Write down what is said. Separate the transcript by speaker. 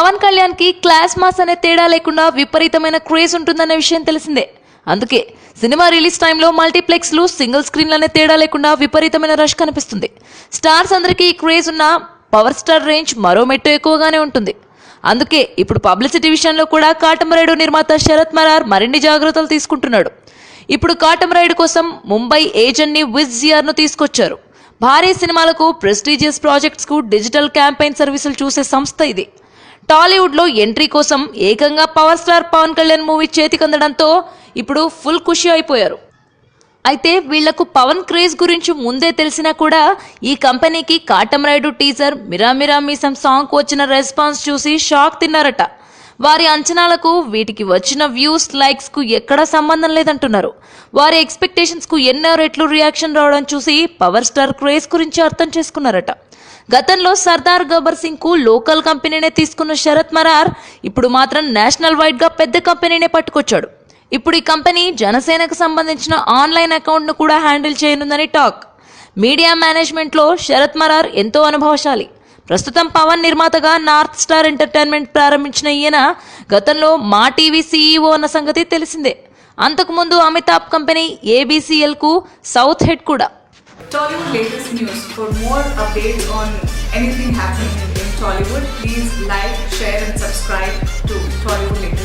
Speaker 1: పవన్ కళ్యాణ్కి class mass అనే తేడా లేకుండా విపరీతమైన క్రేజ్ ఉంటుందనే విషయం తెలిసిందే. అందుకే సినిమా రిలీజ్ టైంలో మల్టీప్లెక్స్లు సింగిల్ స్క్రీన్లు అనే తేడా లేకుండా విపరీతమైన రష్ కనిపిస్తుంది. స్టార్స్ అందరికీ ఈ క్రేజ్ ఉన్న పవర్ స్టార్ రేంజ్ మరో మెట్టు ఎక్కువగానే ఉంటుంది. అందుకే ఇప్పుడు పబ్లిసిటీ విషయంలో కూడా కాటమరేడు నిర్మాత శరత్ మరార్ మరిన్ని జాగ్రత్తలు తీసుకుంటున్నాడు. ఇప్పుడు కాటమరాయుడు కోసం ముంబై ఏజెంట్ని విజ్ జిఆర్ను తీసుకొచ్చారు. భారీ సినిమాలకు ప్రెస్టీజియస్ ప్రాజెక్ట్స్కు డిజిటల్ క్యాంపెయిన్ సర్వీసులు చూసే సంస్థ ఇది. టాలీవుడ్లో ఎంట్రీ కోసం ఏకంగా power star Pawan Kalyan movie చేతికందడంతో ఇప్పుడు ఫుల్ ఖుషి అయిపోయారు. అయితే వీళ్ళకు పవన్ క్రేజ్ గురించి ముందే తెలిసినా కూడా ఈ కంపెనీకి కాటం రైడు టీజర్ మిరామిరా మీసం సాంగ్ వచ్చిన రెస్పాన్స్ చూసి షాక్ తిన్నారట. వారి అంచనాలకు వీటికి వచ్చిన వ్యూస్ లైక్స్కు ఎక్కడా సంబంధం లేదంటున్నారు. వారి ఎక్స్పెక్టేషన్స్కు ఎన్నో రెట్లు రియాక్షన్ రావడం చూసి పవర్ స్టార్ క్రేజ్ గురించి అర్థం చేసుకున్నారట. గతంలో సర్దార్ గబ్బర్ సింగ్కు లోకల్ కంపెనీనే తీసుకున్న శరత్ మరార్ ఇప్పుడు మాత్రం నేషనల్ వైడ్గా పెద్ద కంపెనీనే పట్టుకొచ్చాడు. ఇప్పుడు ఈ కంపెనీ జనసేనకు సంబంధించిన ఆన్లైన్ అకౌంట్ను కూడా హ్యాండిల్ చేయనుందని టాక్ మీడియా మేనేజ్మెంట్లో శరత్ మరార్ ఎంతో అనుభవశాలి. ప్రస్తుతం పవన్ నిర్మాతగా నార్త్ స్టార్ ఎంటర్టైన్మెంట్ ప్రారంభించిన ఈయన గతంలో మా టీవీ సీఈఓ అన్న సంగతి తెలిసిందే అంతకుముందు అమితాబ్ కంపెనీ ఏబీసీఎల్కు సౌత్ హెడ్ కూడా
Speaker 2: Tollywood latest news. For more updates on anything happening in, in Tollywood, please like, share, and subscribe to Tollywood latest news.